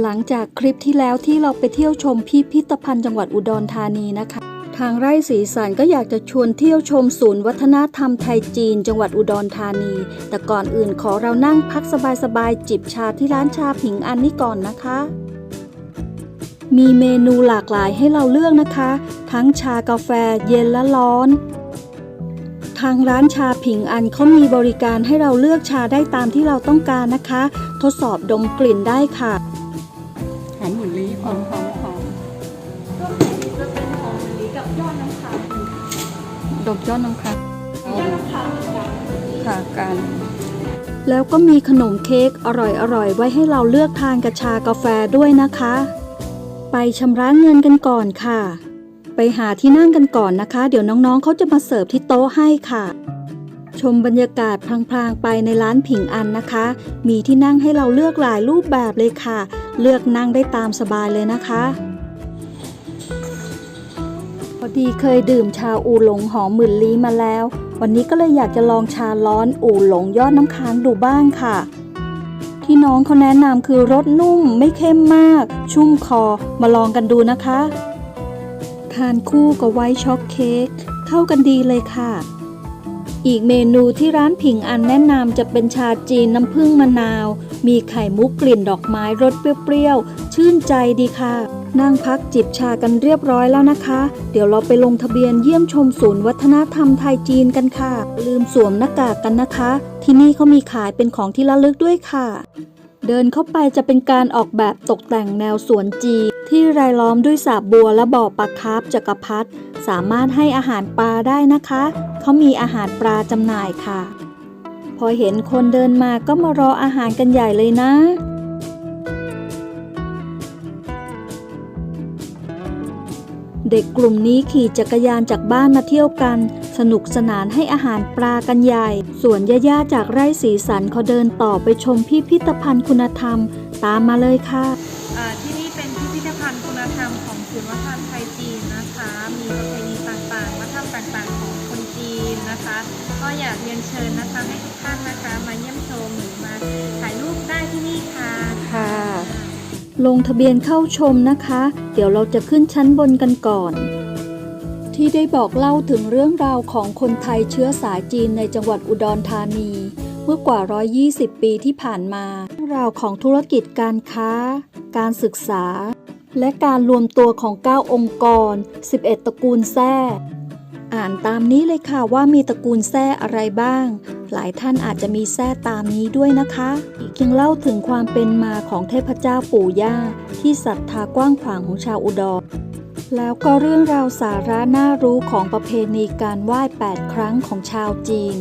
หลังจากคลิปที่แล้วที่เราไปเที่ยวชมพิพิธภัณฑ์จังหวัดอุดรธานีนะคะ ทางไร่สีสันก็อยากจะชวนเที่ยวชมศูนย์วัฒนธรรมไทยจีน จังหวัดอุดรธานี แต่ก่อนอื่นขอเรานั่งพักสบายๆจิบชาที่ร้านชาผิงอันนี้ก่อนนะคะ มีเมนูหลากหลายให้เราเลือกนะคะ ทั้งชากาแฟเย็นและร้อน ทางร้านชาผิงอันเขามีบริการให้เราเลือกชาได้ตามที่เราต้องการนะคะ ทดสอบดมกลิ่นได้ค่ะ หมุนลี้หอมหอมหอมจะเป็นหอมมะลิกับยอดน้ำค้างดมยอดน้ำค้างยอดน้ำค้างค่ะกันแล้วก็มีขนมเค้กอร่อยๆ ไว้ให้เราเลือกทานกับชากาแฟด้วยนะคะ ไปชำระเงินกันก่อนค่ะ ไปหาที่นั่งกันก่อนนะคะ เดี๋ยวน้องๆเขาจะมาเสิร์ฟที่โต๊ะให้ค่ะ ชมบรรยากาศพลางๆ ไปในร้านผิงอันนะคะ มีที่นั่งให้เราเลือกหลายรูปแบบเลยค่ะ เลือกนั่งได้ตามสบายเลยนะคะพอดีเคยดื่มชาอูหลงหอมหมื่นลี้มาแล้ว วันนี้ก็เลยอยากจะลองชาร้อนอูหลงยอดน้ำค้างดูบ้างค่ะ ที่น้องเขาแนะนำคือรสนุ่มไม่เข้มมาก ชุ่มคอมาลองกันดูนะคะ ทานคู่กับไวท์ช็อกเค้กเข้ากันดีเลยค่ะ อีกเมนูที่ร้านผิงอันแนะนำจะเป็นชาจีนน้ำผึ้งมะนาว มีไข่มุกกลิ่นดอกไม้รสเปรี้ยวๆ ชื่นใจดีค่ะ นั่งพักจิบชากันเรียบร้อยแล้วนะคะ เดี๋ยวเราไปลงทะเบียนเยี่ยมชมศูนย์วัฒนธรรมไทยจีนกันค่ะ ลืมสวมหน้ากากกันนะคะ ที่นี่เขามีขายเป็นของที่ระลึกด้วยค่ะ เดินเข้าไปจะเป็นการออกแบบตกแต่งแนวสวนจีน ที่รายล้อมด้วยสาบบัวและบ่อปลาคาร์ฟจักรพรรดิสามารถให้อาหารปลาได้นะคะ เขามีอาหารปลาจำหน่ายค่ะ พอเห็นคนเดินมาก็มารออาหารกันใหญ่เลยนะเด็กกลุ่มนี้ขี่จักรยานจากบ้านมาเที่ยวกัน สนุกสนานให้อาหารปลากันใหญ่ ส่วนย่าๆจากไร่สีสันเขาเดินต่อไปชมพิพิธภัณฑ์คุณธรรม ตามมาเลยค่ะ อยากเรียนเชิญนะคะให้ทุกท่านนะคะ มาเยี่ยมชมหรือมาถ่ายรูปได้ที่นี่ค่ะค่ะ ลงทะเบียนเข้าชมนะคะ เดี๋ยวเราจะขึ้นชั้นบนกันก่อน ที่ได้บอกเล่าถึงเรื่องราวของคนไทยเชื้อสายจีนในจังหวัดอุดรธานี เมื่อกว่า 120 ปีที่ผ่านมาเรื่องราวของธุรกิจการค้า การศึกษาและการรวมตัวของ 9 องค์กร 11 ตระกูลแท้ อ่านตามนี้เลยค่ะว่ามีตระกูลแท้อะไรบ้าง หลายท่านอาจจะมีแท้ตามนี้ด้วยนะคะอีกยังเล่าถึงความเป็นมาของเทพเจ้าปู่ย่า ที่ศรัทธากว้างขวางของชาวอุดร แล้วก็เรื่องราวสาระน่ารู้ของประเพณีการไหว้ 8 ครั้งของชาวจีน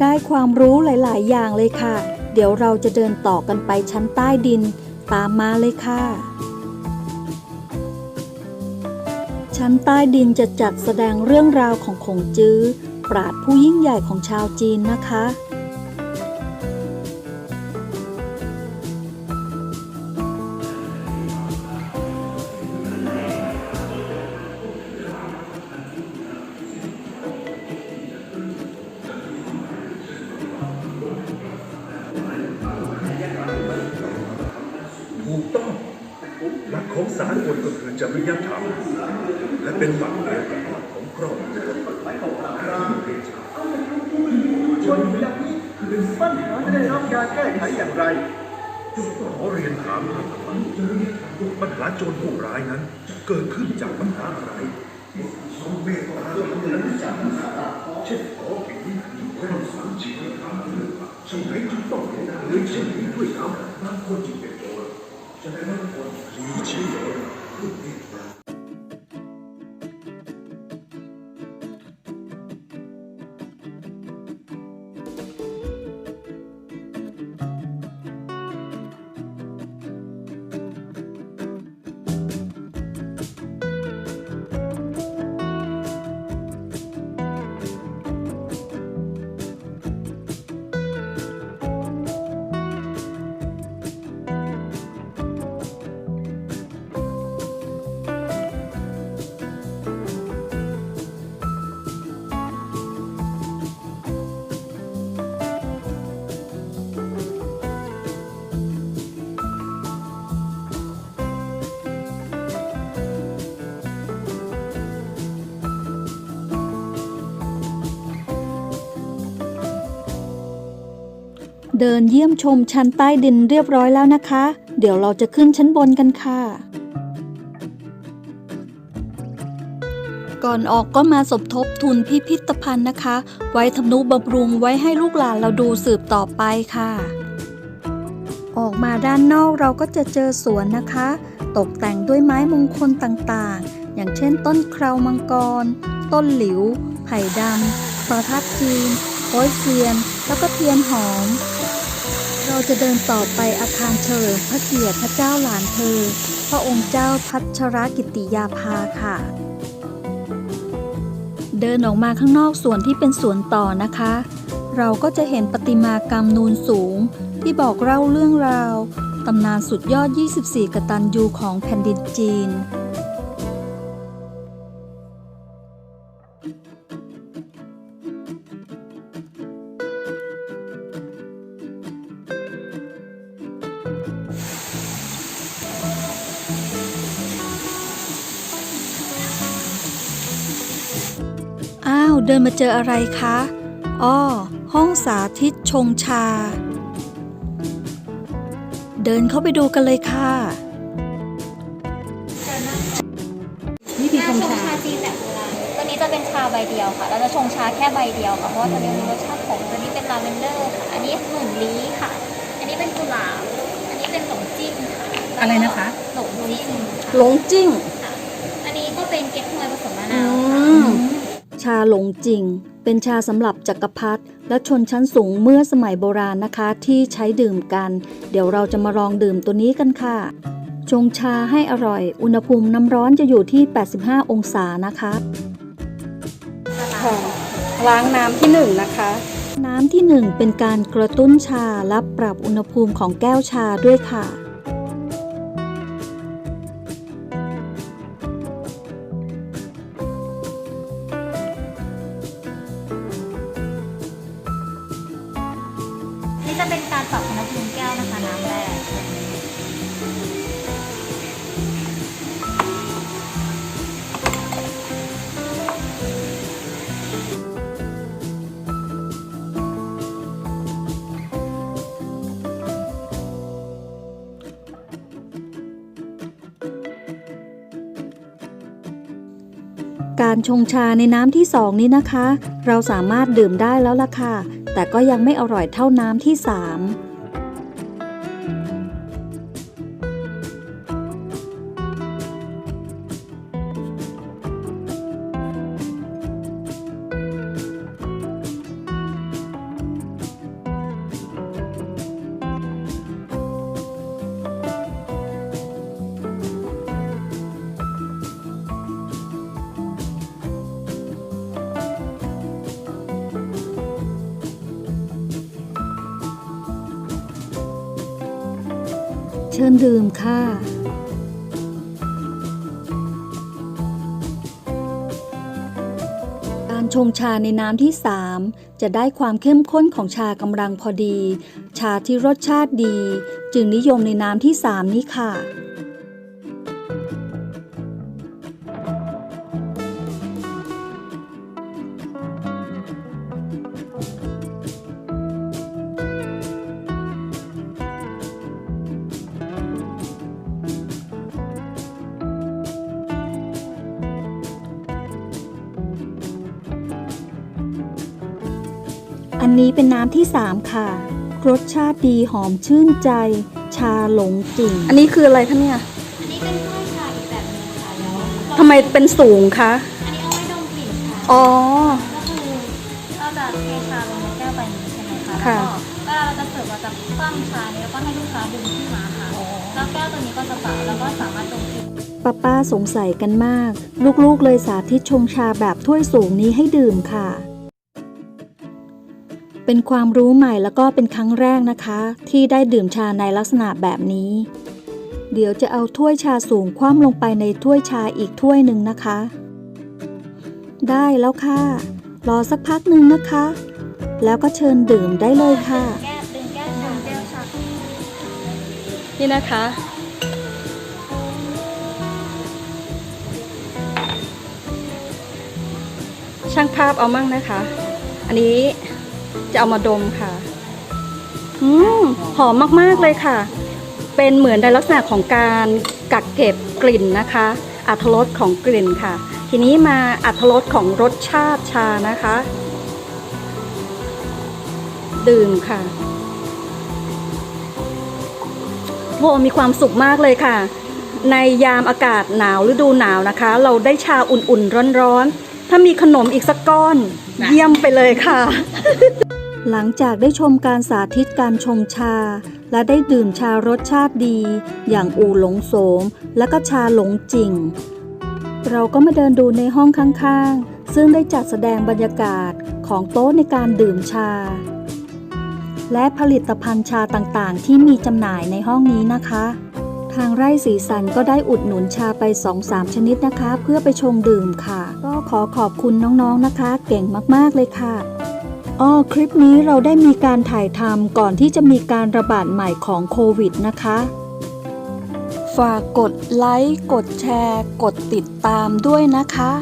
ได้ความรู้หลาย ๆ อย่างเลยค่ะ เดี๋ยวเราจะเดินต่อกันไปชั้นใต้ดิน ตามมาเลยค่ะ ชั้นใต้ดินจะจัดแสดงเรื่องราวของขงจื้อ ปราดผู้ยิ่งใหญ่ของชาวจีนนะคะ ปัญหาจะได้รับการแก้ไขอย่างไรขอเรียนถามปัญหาโจรผู้ร้ายนั้น เกิดขึ้นจากปัญหาอะไรทรงเมตตาและนิสัยเช่นขอผีความสังชีวิตสมัยจึงต้องเลยเช่นนี้ด้วยซ้ำบางคนจึงเป็นโจรฉะนั้นบางคนมีชีวิตคือเมตตา เดินเยี่ยมชมชั้นใต้ดินเรียบร้อยแล้วนะคะ เดี๋ยวเราจะขึ้นชั้นบนกันค่ะ ก่อนออกก็มาสมทบทุนพิพิธภัณฑ์นะคะ ไว้ทำนุบำรุงไว้ให้ลูกหลานเราดูสืบต่อไปค่ะ ออกมาด้านนอกเราก็จะเจอสวนนะคะ ตกแต่งด้วยไม้มงคลต่างๆ อย่างเช่น ต้นเคราวมังกร ต้นหลิว ไผ่ดำประทัดจีนโป้ยเซียน แล้วก็เทียนหอม เราจะเดินต่อไปอาคารเฉลิมพระเกียรติพระเจ้าหลานเธอ พระองค์เจ้าพัชรกิติยาภาค่ะ เดินออกมาข้างนอกสวนที่เป็นสวนต่อนะคะ เราก็จะเห็นประติมากรรมนูนสูง ที่บอกเล่าเรื่องราว ตำนานสุดยอด 24 กตัญญูของแผ่นดินจีน ดินมาเจออะไรคะ อ้อ ห้องสาธิตชงชา เดินเข้าไปดูกันเลยค่ะวิธีชาชชงงชา ชาจีนแบบโบราณตัวนี้จะเป็นชาใบเดียวค่ะ เราจะชงชาแค่ใบเดียวค่ะ เพราะว่าตัวนี้มีรสชาติของตัวนี้เป็นลาเวนเดอร์ค่ะ อันนี้หมื่นลี้ค่ะ อันนี้เป็นกุหลาบ อันนี้เป็นหลงจิ้มค่ะแล้วก็อะไรนะคะ หลงจิ้มค่ะ หลงจิ้งค่ะอันนี้ก็เป็นเก๊กฮวยผสมมะ อื นาวค่ะ ม ชาหลงจริง เป็นชาสำหรับจักรพรรดิและชนชั้นสูงเมื่อสมัยโบราณนะคะที่ใช้ดื่มกัน เดี๋ยวเราจะมาลองดื่มตัวนี้กันค่ะ ชงชาให้อร่อย อุณหภูมิน้ำร้อนจะอยู่ที่ 85 องศานะคะค่ะล้างน้ำที่หนึ่งนะคะ น้ำที่ 1 เป็นการกระตุ้นชาและปรับอุณหภูมิของแก้วชาด้วยค่ะ การชงชาในน้ำที่สองนี้นะคะ เราสามารถดื่มได้แล้วล่ะค่ะ แต่ก็ยังไม่อร่อยเท่าน้ำที่สาม ชิญดื่มค่ะ การชงชาในน้ำที่ 3 จะได้ความเข้มข้นของชากำลังพอดี ชาที่รสชาติดี จึงนิยมในน้ำที่ 3 นี้ค่ะ นนี้เป็นน้ำที่ 3 ค่ะ รสชาติดีหอมชื่นใจ ชาหลงจริง อันนี้คืออะไรคะเนี่ย อันนี้เป็นถ้วยชาอีกแบบหนึงค่ะแล้วก็ทำไมเป็นสูงคะ อันนี้เอาไว้ดมกลิ่นค่ะ อ๋อ ก็คือเราจะเทชาลงในแก้วใบนี้ใช่ไหมคะค่ะแล้วก็เวลาเราจะเสิร์ฟเราจะคว่ำชานี้แล้วก็ให้ลูกค้าดึงขึ้นมาค่ะ แล้วแก้วตัวนี้ก็จะเปล่าแล้วก็สามารถดมกลิ่น ป้าป้าสงสัยกันมาก ลูกๆเลยสาธิตชงชาแบบถ้วยสูงนี้ให้ดื่มค่ะ เป็นความรู้ใหม่แล้วก็เป็นครั้งแรกนะคะ ที่ได้ดื่มชาในลักษณะแบบนี้ เดี๋ยวจะเอาถ้วยชาสูงคว่ำลงไปในถ้วยชาอีกถ้วยหนึ่งนะคะ ได้แล้วค่ะ รอสักพักหนึ่งนะคะ แล้วก็เชิญดื่มได้เลยค่ะ นี่นะคะ ช่างภาพเอามั่งนะคะ อันนี้ จะเอามาดมค่ะ อืมหอมมากๆเลยค่ะ เป็นเหมือนในลักษณะของการกักเก็บกลิ่นนะคะอัตรสของกลิ่นค่ะ ทีนี้มาอัตรสของรสชาติชานะคะ ดื่มค่ะโอ้มีความสุขมากเลยค่ะ ในยามอากาศหนาวฤดูหนาวนะคะ เราได้ชาอุ่นๆร้อนๆ ถ้ามีขนมอีกสักก้อน เยี่ยมไปเลยค่ะ หลังจากได้ชมการสาธิตการชงชา และได้ดื่มชารสชาติดี อย่างอูหลงโสม และก็ชาหลงจิ่ง เราก็มาเดินดูในห้องข้างๆ ซึ่งได้จัดแสดงบรรยากาศของโต๊ะในการดื่มชา และผลิตภัณฑ์ชาต่างๆ ที่มีจำหน่ายในห้องนี้นะคะ ทางไร่สีสันก็ได้อุดหนุนชาไป 2-3 ชนิดนะคะ เพื่อไปชงดื่มค่ะ ก็ขอขอบคุณน้องๆนะคะ เก่งมากๆเลยค่ะอ้อคลิปนี้เราได้มีการถ่ายทำก่อนที่จะมีการระบาดใหม่ของโควิดนะคะ ฝากกดไลค์ กดแชร์ กดติดตามด้วยนะคะ